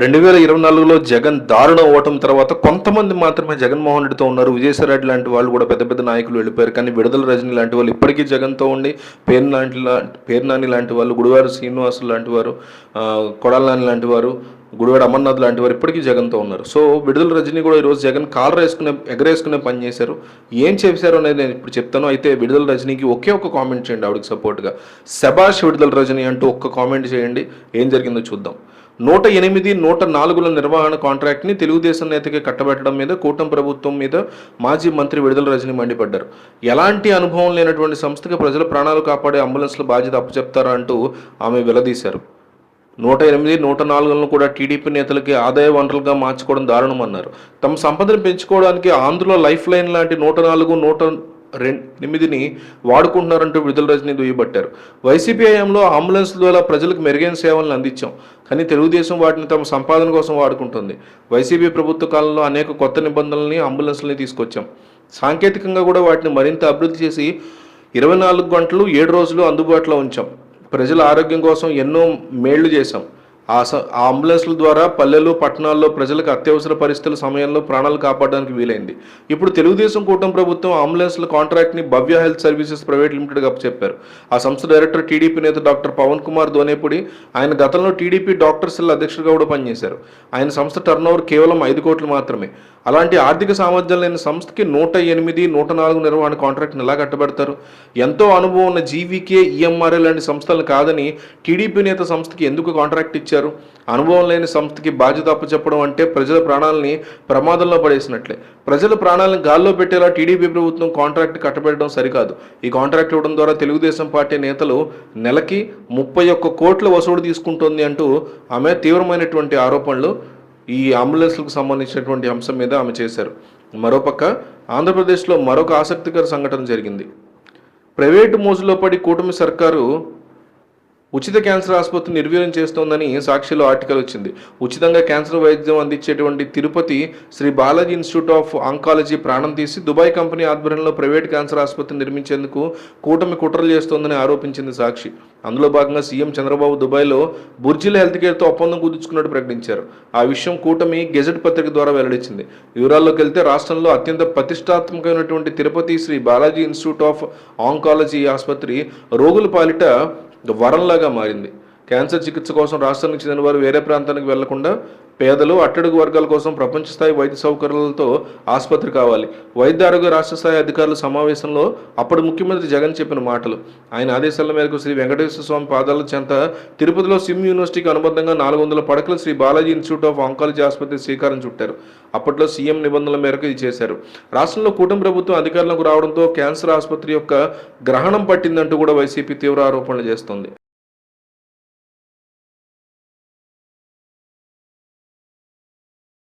రెండు వేల ఇరవై నాలుగులో జగన్ దారుణ ఓటమి తర్వాత కొంతమంది మాత్రమే జగన్మోహన్ రెడ్డితో ఉన్నారు. విజయసాయిరెడ్డి లాంటి వాళ్ళు కూడా పెద్ద పెద్ద నాయకులు వెళ్ళిపోయారు. కానీ విడుదల రజని లాంటి వాళ్ళు ఇప్పటికీ జగన్తో ఉండి పేరు లాంటి పేరు నాని లాంటి వాళ్ళు గుడివారు శ్రీనివాసులు లాంటి వారు కొడాల నాని లాంటి వారు గుడివాడ అమర్నాథ్ లాంటి వారు ఇప్పటికీ జగన్తో ఉన్నారు. సో విడుదల రజని కూడా ఈరోజు జగన్ కాలర్ వేసుకునే ఎగరేసుకునే పని చేశారు. ఏం చేశారు అనేది నేను ఇప్పుడు చెప్తాను. అయితే విడుదల రజనీకి ఒకే ఒక కామెంట్ చేయండి ఆవిడకి సపోర్ట్గా. శబాష్ విడుదల రజని అంటూ ఒక్క కామెంట్ చేయండి. ఏం జరిగిందో చూద్దాం. నూట ఎనిమిది నూట నాలుగుల నిర్వహణ కాంట్రాక్ట్ని తెలుగుదేశం నేతకి కట్టబెట్టడం మీద కూటమి ప్రభుత్వం మీద మాజీ మంత్రి విడుదల రజని మండిపడ్డారు. ఎలాంటి అనుభవం లేనటువంటి సంస్థకి ప్రజల ప్రాణాలు కాపాడే అంబులెన్స్ల బాధ్యత అప్పచెప్తారా అంటూ ఆమె వెలదీశారు. నూట ఎనిమిది నూట నాలుగులను కూడా టీడీపీ నేతలకి ఆదాయ వనరులుగా మార్చుకోవడం దారుణమన్నారు. తమ సంపదను పెంచుకోవడానికి ఆంధ్రలో లైఫ్ లైన్ లాంటి నూట నాలుగు నూట ఎనిమిదిని వాడుకుంటున్నారంటూ విడుదల రజని దుయ్యబట్టారు. వైసీపీ హయాంలో అంబులెన్స్ ద్వారా ప్రజలకు మెరుగైన సేవలను అందించాం. కానీ తెలుగుదేశం వాటిని తమ సంపాదన కోసం వాడుకుంటుంది. వైసీపీ ప్రభుత్వ కాలంలో అనేక కొత్త నిబంధనల్ని అంబులెన్స్ని తీసుకొచ్చాం. సాంకేతికంగా కూడా వాటిని మరింత అభివృద్ధి చేసి ఇరవై నాలుగు గంటలు ఏడు రోజులు అందుబాటులో ఉంచాం. ప్రజల ఆరోగ్యం కోసం ఎన్నో మేళ్ళు చేశాం. ఆ స ఆ అంబులెన్స్ల ద్వారా పల్లెలు పట్టణాల్లో ప్రజలకు అత్యవసర పరిస్థితుల సమయంలో ప్రాణాలు కాపాడడానికి వీలైంది. ఇప్పుడు తెలుగుదేశం కూటమి ప్రభుత్వం అంబులెన్స్ల కాంట్రాక్ట్ని భవ్య హెల్త్ సర్వీసెస్ ప్రైవేట్ లిమిటెడ్గా చెప్పారు. ఆ సంస్థ డైరెక్టర్ టీడీపీ నేత డాక్టర్ పవన్ కుమార్ దోనేపుడి ఆయన గతంలో టీడీపీ డాక్టర్ సెల్ అధ్యక్షుడిగా కూడా పనిచేశారు. ఆయన సంస్థ టర్నోవర్ కేవలం ఐదు కోట్లు మాత్రమే. అలాంటి ఆర్థిక సామర్థ్యం లేని సంస్థకి నూట ఎనిమిది నూట నాలుగు నిర్వహణ కాంట్రాక్ట్ని ఎలా కట్టబెడతారు? ఎంతో అనుభవం ఉన్న జీవీకే ఈఎంఆర్ఏ లాంటి సంస్థలు కాదని టీడీపీ నేత సంస్థకి ఎందుకు కాంట్రాక్ట్ ఇచ్చారు? అనుభవం లేని సంస్థకి బాధ్యత అప్పచెప్పడం అంటే ప్రజల ప్రాణాలని ప్రమాదంలో పడేసినట్లే. ప్రజల ప్రాణాలను గాల్లో పెట్టేలా టీడీపీ ప్రభుత్వం కాంట్రాక్ట్ కట్టబెట్టడం సరికాదు. ఈ కాంట్రాక్ట్ ఇవ్వడం ద్వారా తెలుగుదేశం పార్టీ నేతలు నెలకి ముప్పై ఒక్క కోట్ల వసూలు తీసుకుంటోంది అంటూ ఆమె తీవ్రమైనటువంటి ఆరోపణలు ఈ అంబులెన్స్లకు సంబంధించినటువంటి అంశం మీద ఆమె చేశారు. మరోపక్క ఆంధ్రప్రదేశ్లో మరొక ఆసక్తికర సంఘటన జరిగింది. ప్రైవేటు మోజులో పడి కూటమి సర్కారు ఉచిత క్యాన్సర్ ఆసుపత్రి నిర్వీర్యం చేస్తోందని సాక్షిలో ఆర్టికల్ వచ్చింది. ఉచితంగా క్యాన్సర్ వైద్యం అందించేటువంటి Tirupati Shri Balaji institute of oncology ప్రాణం తీసి దుబాయ్ కంపెనీ ఆధ్వర్యంలో ప్రైవేట్ క్యాన్సర్ ఆసుపత్రి నిర్మించేందుకు కూటమి కుట్రలు చేస్తోందని ఆరోపించింది సాక్షి. అందులో భాగంగా సీఎం చంద్రబాబు దుబాయ్లో బుర్జిల్ హెల్త్ కేర్తో ఒప్పందం కుదుర్చుకున్నట్టు ప్రకటించారు. ఆ విషయం కూటమి గెజెట్ పత్రిక ద్వారా వెల్లడించింది. వివరాల్లోకి వెళ్తే రాష్ట్రంలో అత్యంత ప్రతిష్టాత్మకమైనటువంటి Tirupati Shri Balaji institute of oncology ఆసుపత్రి రోగుల పాలిట వరంలాగా మారింది. క్యాన్సర్ చికిత్స కోసం రాష్ట్రానికి చెందిన వారు వేరే ప్రాంతానికి వెళ్ళకుండా పేదలు అట్టడుగు వర్గాల కోసం ప్రపంచ స్థాయి వైద్య సౌకర్యాలతో ఆసుపత్రి కావాలి. వైద్య ఆరోగ్య రాష్ట్ర స్థాయి అధికారుల సమావేశంలో అప్పటి ముఖ్యమంత్రి జగన్ చెప్పిన మాటలు. ఆయన ఆదేశాల మేరకు శ్రీ వెంకటేశ్వర స్వామి పాదాల చెంత తిరుపతిలో సిమ్ యూనివర్సిటీకి అనుబంధంగా నాలుగు వందల పడకలు Shri Balaji institute of oncology ఆసుపత్రి శ్రీకారం చుట్టారు. అప్పట్లో సీఎం నిబంధనల మేరకు ఇది చేశారు. రాష్ట్రంలో కూటమి ప్రభుత్వం అధికారంలోకి రావడంతో క్యాన్సర్ ఆసుపత్రి యొక్క గ్రహణం పట్టిందంటూ కూడా వైసీపీ తీవ్ర ఆరోపణలు చేస్తోంది.